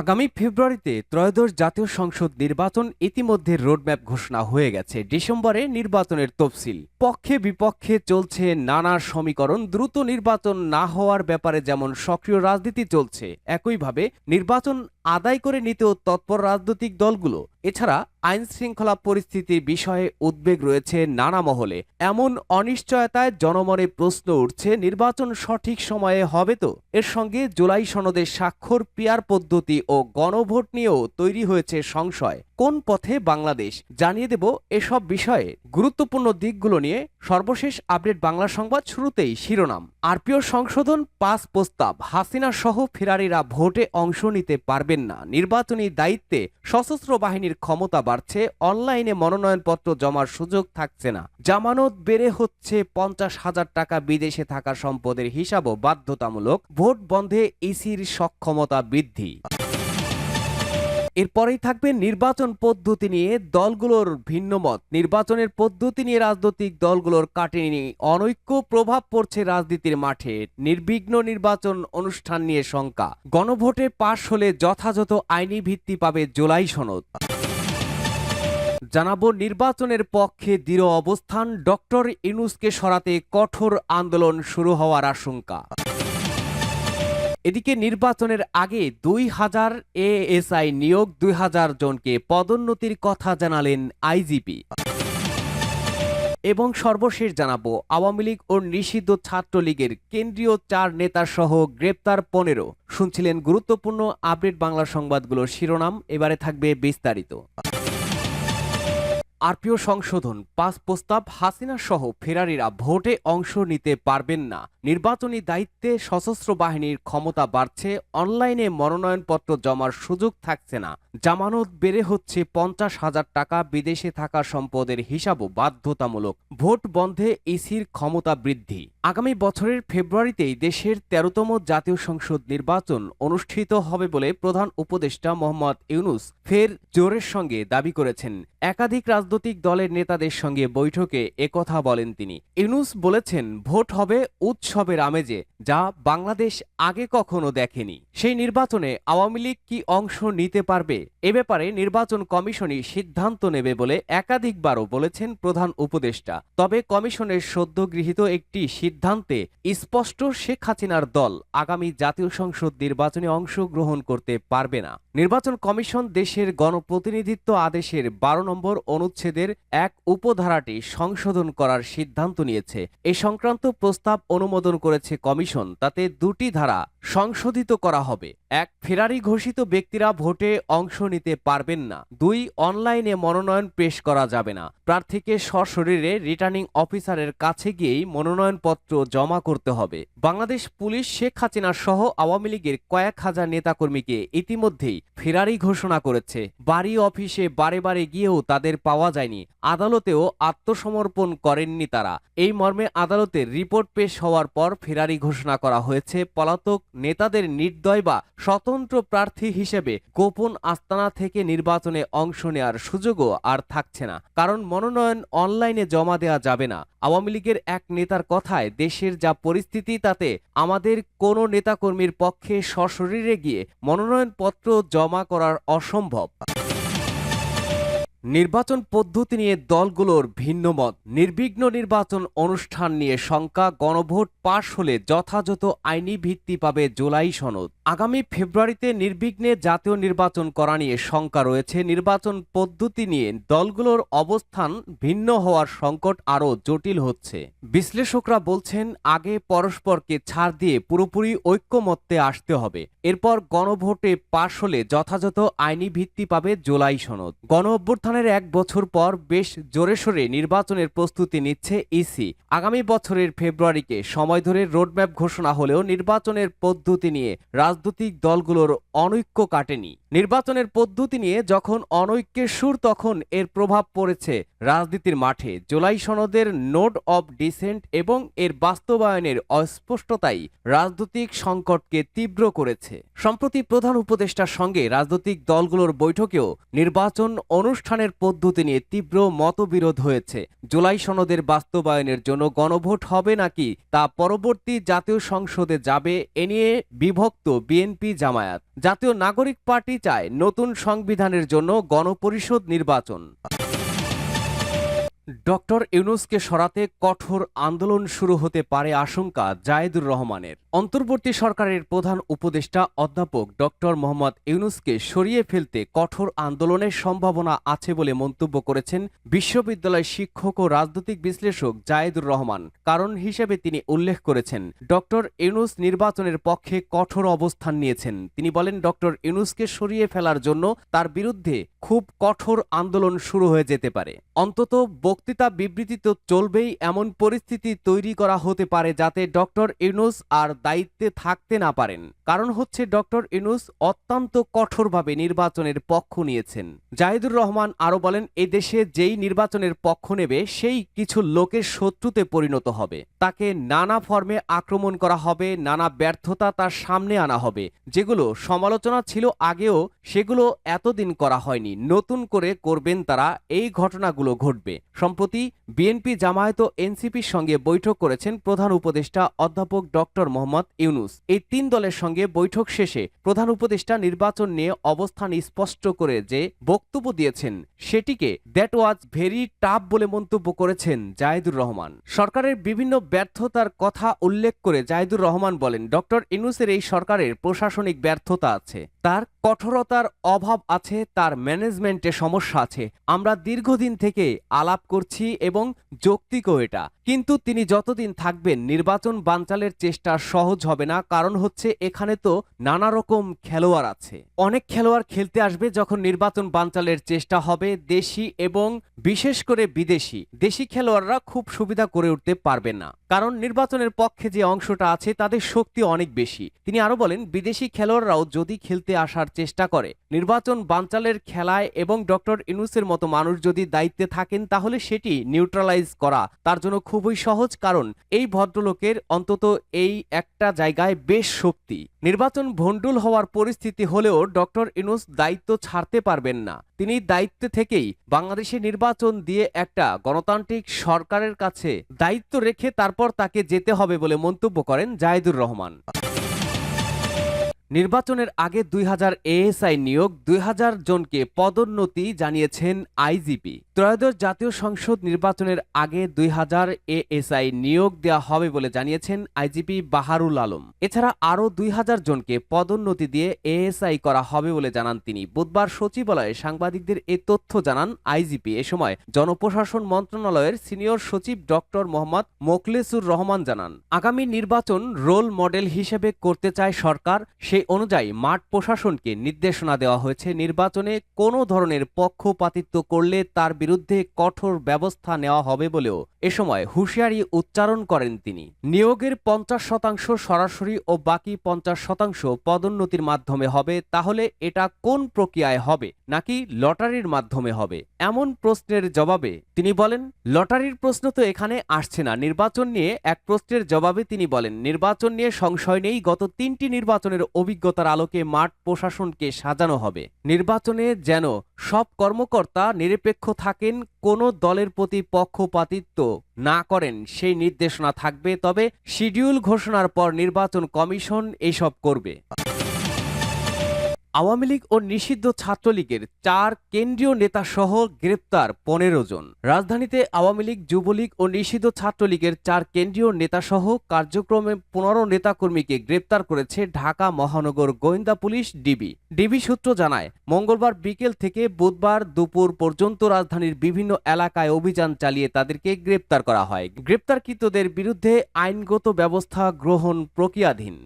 আগামী ফেব্রুয়ারিতে ত্রয়োদশ জাতীয় সংসদ নির্বাচন ইতিমধ্যে রোডম্যাপ ঘোষণা হয়ে গেছে। ডিসেম্বরে নির্বাচনের তফসিল। পক্ষে বিপক্ষে চলছে নানা সমীকরণ। দ্রুত নির্বাচন না হওয়ার ব্যাপারে যেমন সক্রিয় রাজনীতি চলছে, একইভাবে নির্বাচন আদায় করে নিতেও তৎপর রাজনৈতিক দলগুলো। এছাড়া আইন শৃঙ্খলা পরিস্থিতির বিষয়ে উদ্বেগ রয়েছে নানা মহলে। এমন অনিশ্চয়তায় জনমনে প্রশ্ন উঠছে, নির্বাচন সঠিক সময়ে হবে তো? এর সঙ্গে জুলাই সনদের স্বাক্ষর, পিয়ার পদ্ধতি ও গণভোট নিয়েও তৈরি হয়েছে সংশয়। কোন পথে বাংলাদেশ, জানিয়ে দেব এসব বিষয়ে গুরুত্বপূর্ণ দিকগুলো নিয়ে সর্বশেষ আপডেট বাংলা সংবাদ শুরুতেই শিরোনাম। আরপিও সংশোধন পাস প্রস্তাব, হাসিনা সহ ফেরারিরা ভোটে অংশ নিতে পারবেন না। নির্বাচনী দায়িত্বে সশস্ত্র বাহিনীর ক্ষমতা বাড়ছে, অনলাইনে মনোনয়নপত্র জমার সুযোগ থাকছে না। জামানত বেড়ে হচ্ছে পঞ্চাশ হাজার টাকা বিদেশে থাকা সম্পদের হিসাবও বাধ্যতামূলক। ভোট বন্ধে ইসির সক্ষমতা বৃদ্ধি। এরপরেই থাকবে নির্বাচন পদ্ধতি নিয়ে দলগুলোর ভিন্নমত নির্বাচনের পদ্ধতি নিয়ে রাজনৈতিক দলগুলোর কাটেনি অনৈক্য প্রভাব পড়ছে রাজনীতির মাঠে। নির্বিঘ্ন নির্বাচন অনুষ্ঠান নিয়ে শঙ্কা। গণভোটে পাশ হলে যথাযথ আইনি ভিত্তি পাবে জুলাই সনদ। জানাব নির্বাচনের পক্ষে দৃঢ় অবস্থান। ডক্টর ইনুসকে সরাতে কঠোর আন্দোলন শুরু হওয়ার আশঙ্কা। এদিকে নির্বাচনের আগে দুই হাজার এএসআই নিয়োগ দুই হাজার জনকে পদোন্নতির কথা জানালেন আইজিপি। এবং সর্বশেষ জানাব, আওয়ামী লীগ ও নিষিদ্ধ ছাত্রলীগের কেন্দ্রীয় চার নেতা সহ গ্রেপ্তার পনেরো। শুনছিলেন গুরুত্বপূর্ণ আপডেট বাংলা সংবাদগুলোর শিরোনাম, এবারে থাকবে বিস্তারিত। আরপিও সংশোধন, পাস প্রস্তাব, হাসিনা সহ ফেরারিরা ভোটে অংশ নিতে পারবেন না। নির্বাচনী দায়িত্বে সশস্ত্র বাহিনীর ক্ষমতা বাড়ছে, অনলাইনে মনোনয়নপত্র জমার সুযোগ থাকছে না। জামানত বেড়ে হচ্ছে পঞ্চাশ হাজার টাকা বিদেশে থাকা সম্পদের হিসাবও বাধ্যতামূলক। ভোট বন্ধে ইসির ক্ষমতা বৃদ্ধি। আগামী বছরের ফেব্রুয়ারিতেই দেশের তেরোতম জাতীয় সংসদ নির্বাচন অনুষ্ঠিত হবে বলে প্রধান উপদেষ্টা মোহাম্মদ ইউনুস ফের জোরের সঙ্গে দাবি করেছেন। একাধিক রাজনৈতিক দলের নেতাদের সঙ্গে বৈঠকে একথা বলেন তিনি। ইউনুস বলেছেন, ভোট হবে উৎসবের আমেজে, যা বাংলাদেশ আগে কখনো দেখেনি। সেই নির্বাচনে আওয়ামী লীগ কি অংশ নিতে পারবে? এ ব্যাপারে নির্বাচন কমিশনই সিদ্ধান্ত নেবে বলে একাধিকবারও বলেছেন প্রধান উপদেষ্টা। তবে কমিশনের সদ্য গৃহীত একটি সিদ্ধান্তে স্পষ্ট শেখ হাসিনার দল আগামী জাতীয় সংসদ নির্বাচনে অংশগ্রহণ করতে পারবে না। নির্বাচন কমিশন দেশের গণপ্রতিনিধিত্ব আদেশের বারো নম্বর অনুচ্ছেদের এক উপধারাটি সংশোধন করার সিদ্ধান্ত নিয়েছে। এ সংক্রান্ত প্রস্তাব অনুমোদন করেছে কমিশন। তাতে দুটি ধারা সংশোধিত করা হবে। এক ফেরারি ঘোষিত ব্যক্তিরা ভোটে অংশ নিতে পারবেন না। দুই, অনলাইনে মনোনয়ন পেশ করা যাবে না। প্রার্থীকে সশরীরে রিটার্নিং অফিসারের কাছে গিয়েই মনোনয়নপত্র জমা করতে হবে। বাংলাদেশ পুলিশ, শেখ হাসিনা সহ আওয়ামী লীগের কয়েক হাজার নেতাকর্মীকে ইতিমধ্যেই ফেরারি ঘোষণা করেছে। বাড়ি, অফিসে বারে বারে গিয়েও তাদের পাওয়া যায়নি। আদালতেও আত্মসমর্পণ করেননি তারা। এই মর্মে আদালতের রিপোর্ট পেশ হওয়ার পর ফেরারি ঘোষণা করা হয়েছে। পলাতক নেতাদের নির্দয় বা স্বতন্ত্র প্রার্থী হিসেবে গোপন আস্তানা থেকে নির্বাচনে অংশ নেওয়ার সুযোগও আর থাকছে না। কারণ মনোনয়ন অনলাইনে জমা দেওয়া যাবে না। আওয়ামী লীগের এক নেতার কথায়, দেশের যা পরিস্থিতি, তাতে আমাদের কোনো নেতাকর্মীর পক্ষে সশরীরে গিয়ে মনোনয়নপত্র জমা করার অসম্ভব। নির্বাচন পদ্ধতি নিয়ে দলগুলোর ভিন্ন মত। নির্বিঘ্ন নির্বাচন অনুষ্ঠান নিয়ে শঙ্কা, গণভোট পাশ হলে যথাযথ আইনি ভিত্তি পাবে জুলাই সনদ। আগামী ফেব্রুয়ারিতে নির্বিঘ্নে জাতীয় নির্বাচন করা নিয়ে শঙ্কা রয়েছে। নির্বাচন পদ্ধতি নিয়ে দলগুলোর অবস্থান ভিন্ন হওয়ার সংকট আরও জটিল হচ্ছে। বিশ্লেষকরা বলছেন, আগে পরস্পরকে ছাড় দিয়ে পুরোপুরি ঐক্যমত্যে আসতে হবে। এরপর গণভোটে পাশ হলে যথাযথ আইনি ভিত্তি পাবে জুলাই সনদ। গণ অভ্যুত্থানের এক বছর পর বেশ জোরে সোরে নির্বাচনের প্রস্তুতি নিচ্ছে ইসি। আগামী বছরের ফেব্রুয়ারিকে সময় ধরে রোডম্যাপ ঘোষণা হলেও নির্বাচনের পদ্ধতি নিয়ে রাজনৈতিক দলগুলোর অনৈক্য কাটেনি। নির্বাচনের পদ্ধতি নিয়ে যখন অনৈক্যের সুর, তখন এর প্রভাব পড়েছে রাজনীতির মাঠে। জুলাই সনদের নোট অব ডিসেন্ট এবং এর বাস্তবায়নের অস্পষ্টতাই রাজনৈতিক সংকটকে তীব্র করেছে। সম্প্রতি প্রধান উপদেষ্টার সঙ্গে রাজনৈতিক দলগুলোর বৈঠকেও নির্বাচন অনুষ্ঠানের পদ্ধতি নিয়ে তীব্র মতবিরোধ হয়েছে। জুলাই সনদের বাস্তবায়নের জন্য গণভোট হবে নাকি তা পরবর্তী জাতীয় সংসদে যাবে এ নিয়ে বিভক্ত বিএনপি জামায়াত। জাতীয় নাগরিক পার্টি চায় নতুন সংবিধানের জন্য গণপরিষদ নির্বাচন। ডক্টর ইউনুসকে সরাতে কঠোর আন্দোলন শুরু হতে পারে আশঙ্কা জায়েদুর রহমানের। অন্তর্বর্তী সরকারের প্রধান উপদেষ্টা অধ্যাপক ডক্টর মোহাম্মদ ইউনুসকে সরিয়ে ফেলতে কঠোর আন্দোলনের সম্ভাবনা আছে বলে মন্তব্য করেছেন বিশ্ববিদ্যালয় শিক্ষক ও রাজনৈতিক বিশ্লেষক জায়েদুর রহমান। কারণ হিসেবে তিনি উল্লেখ করেছেন, ডক্টর ইউনুস নির্বাচনের পক্ষে কঠোর অবস্থান নিয়েছেন। তিনি বলেন, ডক্টর ইউনুসকে সরিয়ে ফেলার জন্য তার বিরুদ্ধে খুব কঠোর আন্দোলন শুরু হয়ে যেতে পারে। অন্তত বক্তৃতা বিবৃতি তো চলবেই, এমন পরিস্থিতি তৈরি করা হতে পারে যাতে ডক্টর ইউনুস আর দায়িত্বে থাকতে না পারেন। কারণ হচ্ছে ডক্টর ইনুস অত্যন্ত কঠোরভাবে নির্বাচনের পক্ষ নিয়েছেন। জাহিদুর রহমান আরও বলেন এ দেশে যেই নির্বাচনের পক্ষ নেবে, সেই কিছু লোকের শত্রুতে পরিণত হবে। তাকে নানা ফর্মে আক্রমণ করা হবে, নানা ব্যর্থতা তার সামনে আনা হবে। যেগুলো সমালোচনা ছিল আগেও, সেগুলো এতদিন করা হয়নি। নতুন করে করবেন তারা, এই ঘটনাগুলো ঘটবে। সম্প্রতি বিএনপি জামায়াত ও এনসিপির সঙ্গে বৈঠক করেছেন প্রধান উপদেষ্টা অধ্যাপক ডক্টর মোহাম্মদ ইউনুস। এই তিন দলের সঙ্গে বৈঠক শেষে প্রধান উপদেষ্টা নির্বাচন নিয়ে অবস্থান স্পষ্ট করে যে বক্তব্য দিয়েছেন, সেটিকে দ্যাট ওয়াজ ভেরি টাফ বলে মন্তব্য করেছেন জায়েদুর রহমান। সরকারের বিভিন্ন ব্যর্থতার কথা উল্লেখ করে জায়েদুর রহমান বলেন, ডক্টর ইউনুসের এই সরকারের প্রশাসনিক ব্যর্থতা আছে। তার কঠোরতার অভাব আছে, তার ম্যানেজমেন্টে সমস্যা আছে। আমরা দীর্ঘদিন থেকে আলাপ করছি এবং যৌক্তিকও এটা। কিন্তু তিনি যতদিন থাকবেন, নির্বাচন বানচালের চেষ্টা সহজ হবে না, কারণ হচ্ছে এখানে তো নানা রকম খেলোয়াড় আছে। অনেক খেলোয়াড় খেলতে আসবে যখন নির্বাচন বানচালের চেষ্টা হবে, দেশি এবং বিশেষ করে বিদেশি। দেশি খেলোয়াড়রা খুব সুবিধা করে উঠতে পারবে না। কারণ নির্বাচনের পক্ষে যে অংশটা আছে, তাদের শক্তি অনেক বেশি। তিনি আরও বলেন, বিদেশি খেলোয়াড়রাও যদি খেলতে আসার চেষ্টা করে। নির্বাচন বানচালের খেলায় এবং ডক্টর ইনুসের মতো মানুষ যদি দায়িত্বে থাকেন, তাহলে সেটি নিউট্রালাইজ করা তার জন্য খুবই সহজ কারণ, এই ভদ্রলোকের অন্তত এই একটা জায়গায় বেশ শক্তি। নির্বাচন ভণ্ডুল হওয়ার পরিস্থিতি হলেও ডক্টর ইনুস দায়িত্ব ছাড়তে পারবেন না। তিনি দায়িত্বে থেকেই বাংলাদেশে নির্বাচন দিয়ে একটা গণতান্ত্রিক সরকারের কাছে দায়িত্ব রেখে তারপর তাকে যেতে হবে বলে মন্তব্য করেন জায়েদুর রহমান। নির্বাচনের আগে দুই হাজার এএসআই নিয়োগ দুই হাজার জনকে পদোন্নতি জানিয়েছেন আইজিপি। ত্রয়োদশ জাতীয় সংসদ নির্বাচনের আগে দুই হাজার এএসআই নিয়োগ দেওয়া হবে বলে জানিয়েছেন আইজিপি বাহারুল আলম। এছাড়া আরও দুই হাজার জনকে পদোন্নতি দিয়ে এএসআই করা হবে বলে জানান তিনি। বুধবার সচিবালয়ে সাংবাদিকদের এ তথ্য জানান আইজিপি। এ সময় জনপ্রশাসন মন্ত্রণালয়ের সিনিয়র সচিব ডক্টর মোহাম্মদ মোখলেসুর রহমান জানান, আগামী নির্বাচন রোল মডেল হিসেবে করতে চায় সরকার সেই অনুযায়ী মাঠ প্রশাসনকে নির্দেশনা দেওয়া হয়েছে, নির্বাচনে কোনো ধরনের পক্ষপাতিত্ব করলে তার বিরুদ্ধে কঠোর ব্যবস্থা নেওয়া হবে বলেও এ সময় হুঁশিয়ারি উচ্চারণ করেন তিনি। নিয়োগের পঞ্চাশ শতাংশ সরাসরি ও বাকি পঞ্চাশ শতাংশ পদোন্নতির মাধ্যমে হবে, তাহলে এটা কোন প্রক্রিয়ায় হবে নাকি লটারির মাধ্যমে হবে? এমন প্রশ্নের জবাবে তিনি বলেন, লটারির প্রশ্ন তো এখানে আসছে না। নির্বাচন নিয়ে এক প্রশ্নের জবাবে তিনি বলেন, নির্বাচন নিয়ে সংশয় নেই। গত তিনটি নির্বাচনের অভিজ্ঞতার আলোকে মাঠ প্রশাসনকে সাজানো হবে। নির্বাচনে যেন সব কর্মকর্তা নিরপেক্ষ থাকেন, কোনো দলের প্রতি পক্ষপাতিত্ব না করেন সেই নির্দেশনা থাকবে, তবে শিডিউল ঘোষণার পর নির্বাচন কমিশন এসব করবে। আওয়ামী লীগ ও নিষিদ্ধ ছাত্রলীগের চার কেন্দ্রীয় নেতা সহ গ্রেপ্তার পনেরো জন। রাজধানীতে আওয়ামী লীগ, যুবলীগ ও নিষিদ্ধ ছাত্রলীগের চার কেন্দ্রীয় নেতা সহ কার্যক্রমে পনেরো নেতাকর্মীকে গ্রেপ্তার করেছে ঢাকা মহানগর গোয়েন্দা পুলিশ ডিবি। ডিবি সূত্র জানায়, মঙ্গলবার বিকেল থেকে বুধবার দুপুর পর্যন্ত রাজধানীর বিভিন্ন এলাকায় অভিযান চালিয়ে তাদেরকে গ্রেপ্তার করা হয়। গ্রেপ্তারকৃতদের বিরুদ্ধে আইনগত ব্যবস্থা গ্রহণ প্রক্রিয়াধীন।